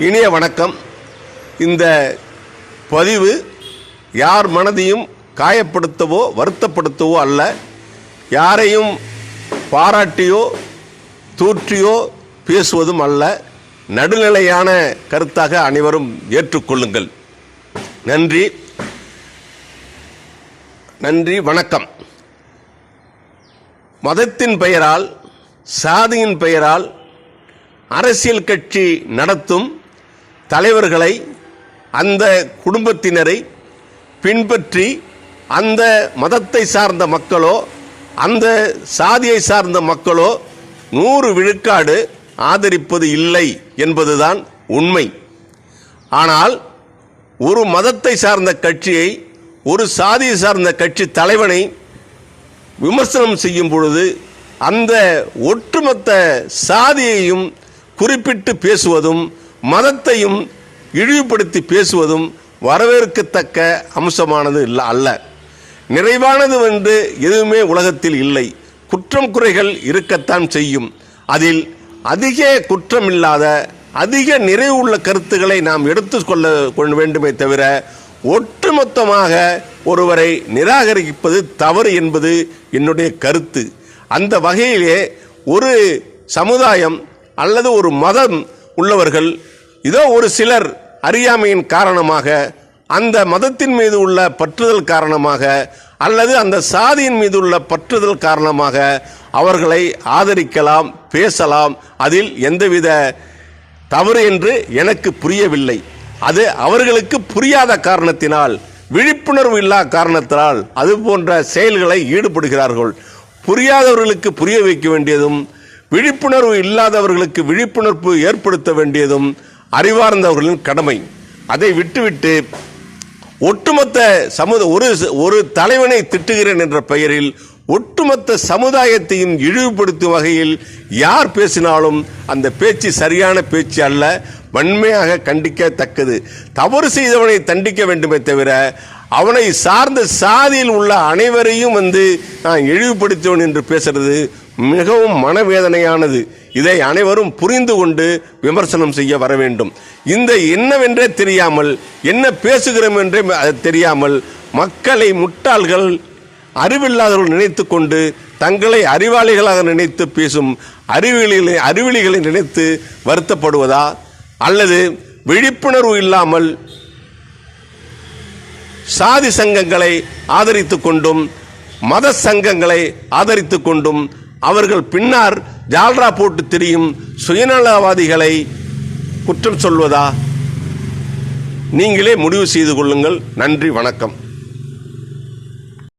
இனிய வணக்கம். இந்த பதிவு யார் மனதையும் காயப்படுத்தவோ வருத்தப்படுத்தவோ அல்ல. யாரையும் பாராட்டியோ தூற்றியோ பேசுவதும் அல்ல. நடுநிலையான கருத்தாக அனைவரும் ஏற்றுக்கொள்ளுங்கள். நன்றி. நன்றி வணக்கம். மதத்தின் பெயரால் சாதியின் பெயரால் அரசியல் கட்சி நடத்தும் தலைவர்களை அந்த குடும்பத்தினரை பின்பற்றி அந்த மதத்தை சார்ந்த மக்களோ அந்த சாதியை சார்ந்த மக்களோ நூறு விழுக்காடு ஆதரிப்பது இல்லை என்பதுதான் உண்மை. ஆனால் ஒரு மதத்தை சார்ந்த கட்சியை ஒரு சாதியை சார்ந்த கட்சி தலைவனை விமர்சனம் செய்யும் பொழுது அந்த ஒட்டுமொத்த சாதியையும் குறிப்பிட்டு பேசுவதும் மதத்தையும் இழிவுபடுத்தி பேசுவதும் வரவேற்கத்தக்க அம்சமானது இல்லை அல்ல. நிறைவானது வந்து எதுவுமே உலகத்தில் இல்லை. குற்றம் குறைகள் இருக்கத்தான் செய்யும். அதில் அதிக குற்றமில்லாத அதிக நிறைவுள்ள கருத்துக்களை நாம் எடுத்துக்கொள்ள கொள்ள வேண்டுமே தவிர ஒட்டுமொத்தமாக ஒருவரை நிராகரிப்பது தவறு என்பது என்னுடைய கருத்து. அந்த வகையிலே ஒரு சமுதாயம் அல்லது ஒரு மதம் உள்ளவர்கள் இதோ ஒரு சிலர் அறியாமையின் காரணமாக அந்த மதத்தின் மீது உள்ள பற்றுதல் காரணமாக அல்லது அந்த சாதியின் மீது உள்ள பற்றுதல் காரணமாக அவர்களை ஆதரிக்கலாம் பேசலாம். அதில் எந்தவித தவறு என்று எனக்கு புரியவில்லை. அது அவர்களுக்கு புரியாத காரணத்தினால் விழிப்புணர்வு இல்லா காரணத்தினால் அது போன்ற செயல்களை ஈடுபடுகிறார்கள். புரியாதவர்களுக்கு புரிய வைக்க வேண்டியதும் விழிப்புணர்வு இல்லாதவர்களுக்கு விழிப்புணர்வு ஏற்படுத்த வேண்டியதும் அறிவார்ந்தவர்களின் கடமை. அதை விட்டுவிட்டு ஒட்டுமொத்த சமுத ஒரு ஒரு தலைவனை திட்டுகிறேன் என்ற பெயரில் ஒட்டுமொத்த சமுதாயத்தையும் இழிவுபடுத்தும் வகையில் யார் பேசினாலும் அந்த பேச்சு சரியான பேச்சு அல்ல வன்மையாக கண்டிக்கத்தக்கது. தவறு செய்தவனை தண்டிக்க வேண்டுமே தவிர அவனை சார்ந்த சாதியில் உள்ள அனைவரையும் வந்து நான் இழிவுபடுத்தவன் என்று பேசுறது மிகவும் மனவேதனையானது. இதை அனைவரும் புரிந்து கொண்டு விமர்சனம் செய்ய வர வேண்டும். இந்த என்னவென்றே தெரியாமல் என்ன பேசுகிறோம் என்றே அது தெரியாமல் மக்களை முட்டாள்கள் அறிவில்லாதவர்கள் நினைத்து கொண்டு தங்களை அறிவாளிகளாக நினைத்து பேசும் அறிவிலிகளை அறிவிலிகளை நினைத்து வருத்தப்படுவதா? அல்லது விழிப்புணர்வு இல்லாமல் சாதி சங்கங்களை ஆதரித்து கொண்டும் மத சங்கங்களை ஆதரித்து கொண்டும் அவர்கள் பின்னார் ஜால்ரா போட்டு திரியும் சுயநலவாதிகளை குற்றம் சொல்வதா? நீங்களே முடிவு செய்து கொள்ளுங்கள். நன்றி வணக்கம்.